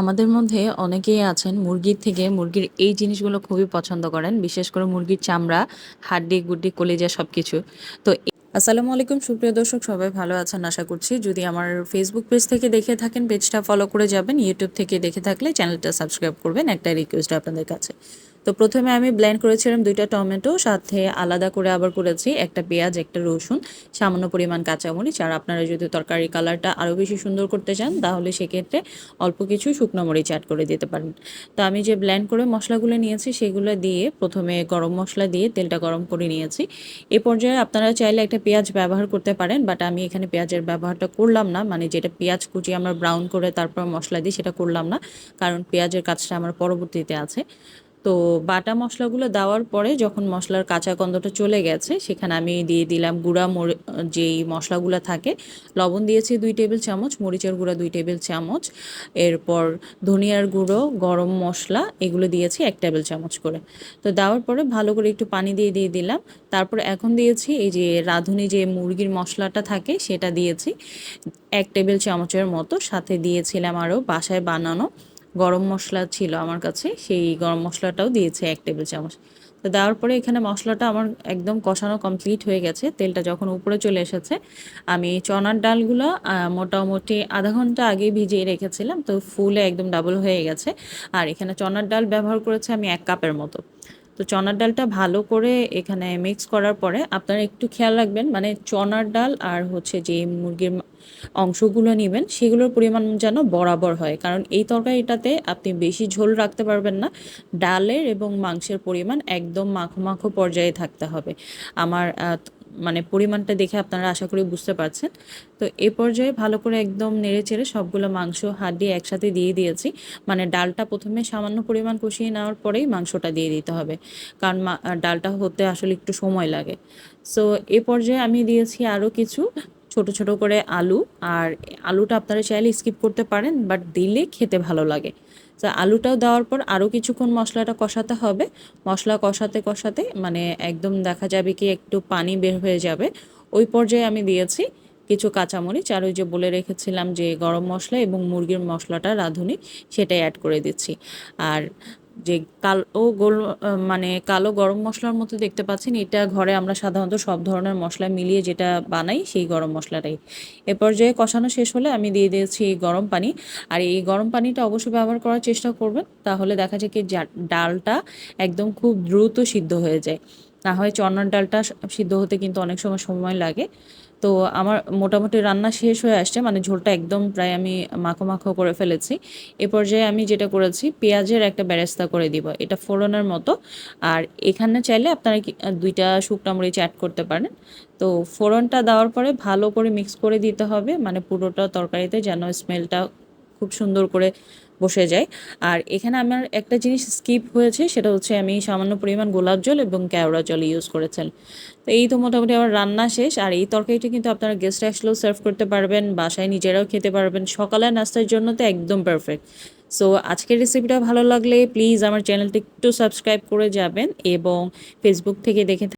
আমাদের মধ্যে অনেকেই আছেন মুরগির থেকে, মুরগির এই জিনিসগুলো খুবই পছন্দ করেন, বিশেষ করে মুরগির চামড়া, হাড্ডি, গুড্ডি, কলিজা সব কিছু তো আসসালামু আলাইকুম, সুপ্রিয় দর্শক, সবাই ভালো আছেন আশা করছি। যদি আমার ফেসবুক পেজ থেকে দেখে থাকেন পেজটা ফলো করে যাবেন ইউটিউব থেকে দেখে থাকলে চ্যানেলটা সাবস্ক্রাইব করবেন একটা রিকোয়েস্ট আপনাদের কাছে। তো প্রথমে আমি ব্লেন্ড করেছিলাম দুইটা টমেটো, সাথে আলাদা করে আবার করেছি একটা পেঁয়াজ, একটা রসুন, সামান্য পরিমাণ কাঁচামরিচ। আর আপনারা যদি তরকারি কালারটা আরও বেশি সুন্দর করতে চান, তাহলে সেক্ষেত্রে অল্প কিছু শুকনো মরিচ অ্যাড করে দিতে পারেন। তো আমি যে ব্লেন্ড করে মশলাগুলো নিয়েছি, সেগুলো দিয়ে প্রথমে গরম মশলা দিয়ে তেলটা গরম করে নিয়েছি। এ পর্যায়ে আপনারা চাইলে একটা পেঁয়াজ ব্যবহার করতে পারেন বাট আমি এখানে পেঁয়াজের ব্যবহারটা করলাম না। মানে যেটা পেঁয়াজ কুচি আমরা ব্রাউন করে তারপর মশলা দিই সেটা করলাম না, কারণ পেঁয়াজের কাজটা আমার পরবর্তীতে আছে। তো বাটা মশলাগুলো দেওয়ার পরে যখন মশলার কাঁচা গন্ধটা চলে গেছে, সেখানে আমি দিয়ে দিলাম গুঁড়া মরি, যেই মশলাগুলো থাকে, লবণ দিয়েছি দুই টেবিল চামচ, মরিচের গুঁড়া দুই টেবিল চামচ, এরপর ধনিয়ার গুঁড়ো, গরম মশলা, এগুলো দিয়েছি এক টেবিল চামচ করে। তো দেওয়ার পরে ভালো করে একটু পানি দিয়ে দিয়ে দিলাম। তারপর এখন দিয়েছি এই যে রাঁধুনি যে মুরগির মশলাটা থাকে, সেটা দিয়েছি এক টেবিল চামচের মতো। সাথে দিয়েছিলাম আরও বাসায় বানানো গরম মশলা ছিল আমার কাছে, সেই গরম মশলাটাও দিয়েছে এক টেবিল চামচ। তো দেওয়ার পরে এখানে মশলাটা আমার একদম কষানো কমপ্লিট হয়ে গেছে, তেলটা যখন উপরে চলে এসেছে, আমি চনার ডালগুলো মোটামুটি আধা ঘণ্টা আগে ভিজিয়ে রেখেছিলাম, তো ফুলে একদম ডাবল হয়ে গেছে। আর এখানে চনার ডাল ব্যবহার করেছে আমি এক কাপের মতো। তো চনার ডালটা ভালো করে এখানে মিক্স করার পরে আপনারা একটু খেয়াল রাখবেন মানে চনার ডাল আর হচ্ছে যে মুরগির অংশগুলো নেবেন, সেগুলোর পরিমাণ যেন বরাবর হয়। কারণ এই তরকারিটাতে আপনি বেশি ঝোল রাখতে পারবেন না। ডালের এবং মাংসের পরিমাণ একদম মাখো মাখো পর্যায়ে থাকতে হবে। আমার মানে পরিমাণটা দেখে আপনারা আশা করি বুঝতে পারছেন। তো এ পর্যায়ে ভালো করে একদম নেড়ে চেড়ে সবগুলো মাংস হাড্ডি একসাথে দিয়ে দিয়েছি। মানে ডালটা প্রথমে সামান্য পরিমাণ কষিয়ে নেওয়ার পরেই মাংসটা দিয়ে দিতে হবে। কারণ ডালটা হতে আসলে একটু সময় লাগে। সো এ পর্যায়ে আমি দিয়েছি আরও কিছু ছোট ছোট করে আলু আর আলুটা আপনারা চাইলে স্কিপ করতে পারেন বাট দিলে খেতে ভালো লাগে। তো আলুটাও দেওয়ার পর আরও কিছুক্ষণ মশলাটা কষাতে হবে। মশলা কষাতে কষাতে মানে একদম দেখা যাবে কি একটু পানি বের হয়ে যাবে। ওই পর্যায়ে আমি দিয়েছি কিছু কাঁচামরিচ আর ওই যে বলে রেখেছিলাম যে গরম মশলা এবং মুরগির মশলাটা রাঁধুনি সেটাই অ্যাড করে দিচ্ছি। আর যে কালো গোল মানে কালো গরম মশলার মতো দেখতে পাচ্ছেন, এটা ঘরে আমরা সাধারণত সব ধরনের মশলা মিলিয়ে যেটা বানাই সেই গরম মশলাটাই। এ পর্যায়ে কষানো শেষ হলে আমি দিয়ে দিয়েছি এই গরম পানি। আর এই গরম পানিটা অবশ্যই ব্যবহার করার চেষ্টা করবেন, তাহলে দেখা যায় কি ডালটা একদম খুব দ্রুত সিদ্ধ হয়ে যায়। না হয় চনার ডালটা সিদ্ধ হতে কিন্তু অনেক সময় সময় লাগে। তো আমার মোটামুটি রান্না শেষ হয়ে আসছে মানে ঝোলটা একদম প্রায় আমি মাখো মাখো করে ফেলেছি। এ পর্যায়ে আমি যেটা করেছি, পেঁয়াজের একটা বেরেস্তা করে দিব, এটা ফোড়নের মতো। আর এখানে চাইলে আপনারা দুইটা শুকনো মরিচ অ্যাড করতে পারেন। তো ফোড়নটা দেওয়ার পরে ভালো করে মিক্স করে দিতে হবে মানে পুরোটা তরকারিতে যেন স্মেলটা খুব সুন্দর করে বসে যায় আর এখানে আমার একটা জিনিস স্কিপ হয়েছে, সেটা হচ্ছে আমি সামান্য পরিমাণ গোলাপ জল এবং কেওড়া জল ইউজ করেছেন। তো এই তো মোটামুটি আমার রান্না শেষ, আর এই তরকারিটা কিন্তু আপনারা গেস্ট আসলেও সার্ভ করতে পারবেন, বাসায় নিজেরাও খেতে পারবেন সকালে নাস্তার জন্য তো একদম পারফেক্ট সো আজকের রেসিপিটা ভালো লাগলে প্লিজ আমার চ্যানেলটি একটু সাবস্ক্রাইব করে যাবেন এবং ফেসবুক থেকে দেখে